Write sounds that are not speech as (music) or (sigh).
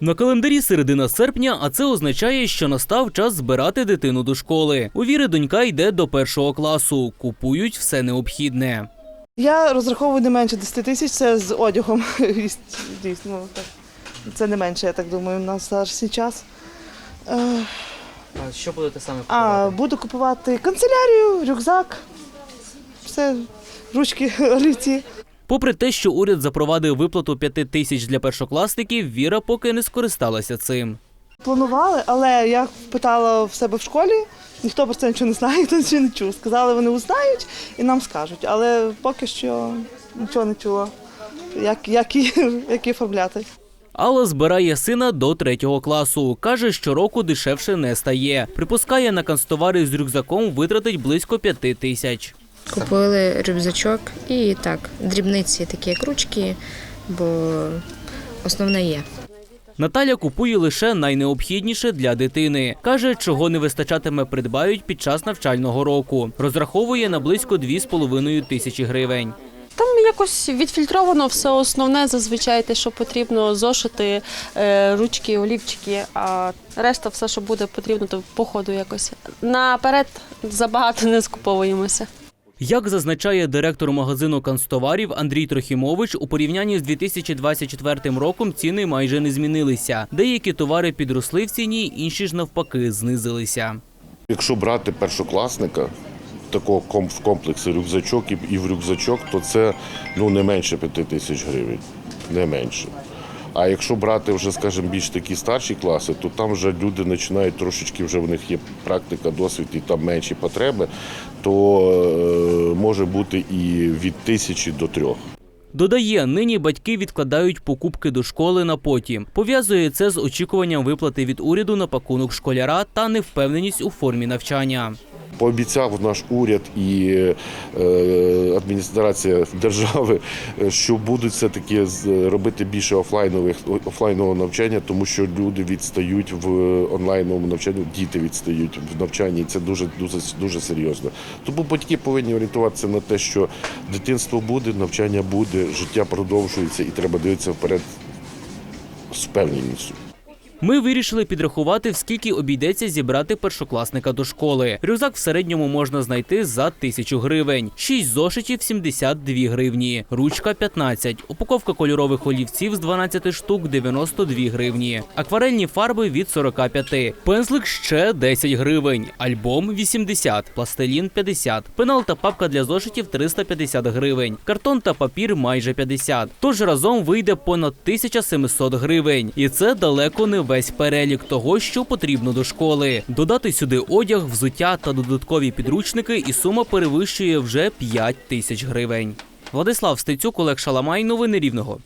На календарі середина серпня, а це означає, що настав час збирати дитину до школи. У віри донька йде до першого класу. Купують все необхідне. Я розраховую не менше 10 тисяч, це з одягом. (laughs) Дійсно, так. Це не менше, я так думаю, на зараз час. А що будете саме А буду купувати канцелярію, рюкзак, все, ручки, (laughs) олівці. Попри те, що уряд запровадив виплату 5 тисяч для першокласників, Віра поки не скористалася цим. Планували, але я питала в себе в школі, ніхто про це нічого не знає, (laughs) ніхто нічого не чув. Сказали, вони узнають і нам скажуть, але поки що нічого не чула, як, як, її, (laughs) як її оформляти. Алла збирає сина до третього класу. Каже, що року дешевше не стає. Припускає, на канцтовари з рюкзаком витратить близько 5 тисяч. Купили рюкзачок і так, дрібниці такі як ручки, бо основне є. Наталя купує лише найнеобхідніше для дитини. Каже, чого не вистачатиме, придбають під час навчального року. Розраховує на близько 2,5 тисячі гривень. Там якось відфільтровано все основне, зазвичай те, що потрібно, зошити, е, ручки, олівчики, а решта все, що буде потрібно, то по ходу якось. Наперед забагато не скуповуємося. Як зазначає директор магазину канцтоварів Андрій Трохімович, у порівнянні з 2024 роком ціни майже не змінилися. Деякі товари підросли в ціні, інші ж навпаки знизилися. Якщо брати першокласника, такого в комплексі рюкзачок і в рюкзачок, то це ну, не менше 5 тисяч гривень. Не менше. А якщо брати вже, скажімо, більш такі старші класи, то там вже люди починають трошечки, вже в них є практика, досвід і там менші потреби, то е, може бути і від тисячі до трьох. Додає, нині батьки відкладають покупки до школи на потім. Пов'язує це з очікуванням виплати від уряду на пакунок школяра та невпевненість у формі навчання. Пообіцяв наш уряд і е, адміністрація держави, що будуть все таки робити більше офлайнових офлайнового навчання, тому що люди відстають в онлайновому навчанні, діти відстають в навчанні. Це дуже дуже дуже серйозно. Тому батьки повинні орієнтуватися на те, що дитинство буде, навчання буде, життя продовжується, і треба дивитися вперед з впевненістю. Ми вирішили підрахувати, скільки обійдеться зібрати першокласника до школи. Рюкзак в середньому можна знайти за тисячу гривень, 6 зошитів 72 гривні, ручка 15, упаковка кольорових олівців з 12 штук 92 гривні, акварельні фарби від 45, пензлик ще 10 гривень, альбом 80, пластилін 50, пенал та папка для зошитів 350 гривень, картон та папір майже 50. Тож разом вийде понад 1700 гривень. І це далеко не весь перелік того, що потрібно до школи. Додати сюди одяг, взуття та додаткові підручники, і сума перевищує вже 5 тисяч гривень. Владислав Стецюк, Олег Шаламай, новини Рівного.